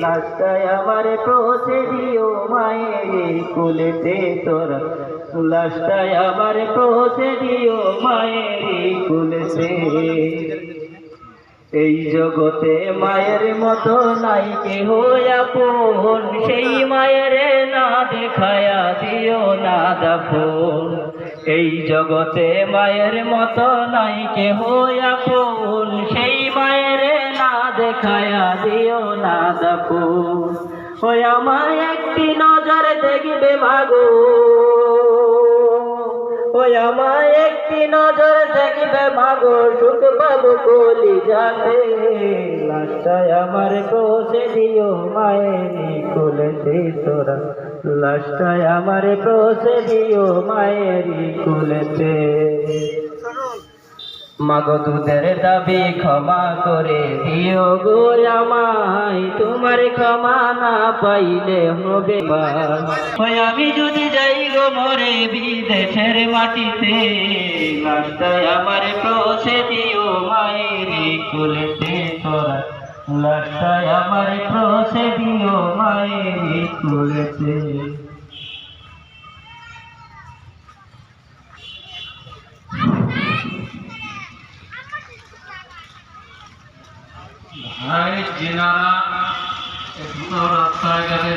লাস্টায় আমার পৌঁছে দিও মায়ের কুলেতে তোরা। লাস্টায় আমার পৌঁছে দিও মায়ের কুলেতে এই জগতে মায়ের মতো নাই কেহ আপন। সেই মায়ের না দেখায়া দিও না দাফন। এই জগতে মায়ের মতো নাই কেহ আপন। দেখায়া দিও না দাফন ওই আমার একটি নজর দেখবে মাগো। ওই আমার একটি নজর দেখবে মাগো। সুখ পাবো কলি যাতে লাস্টায় আমার পৌঁছে দিও মায়ের কুলেতে তোরা লাস্টায় আমার পৌঁছে দিও মায়ের কুলেতে মাগো দুধের দাবি ক্ষমা করে দিও গো আমায় তোমার ক্ষমা না পাইলে হবে আমি যদি যাই গো মরে বিদেশের মাটিতে লাস্টায় আমার পৌঁছে দিও মায়ের কুলেতে তোরা। লাস্টায় আমার পৌঁছে দিও মায়ের কুলেতে ভাই যেনারা একটু রাস্তায় গেলে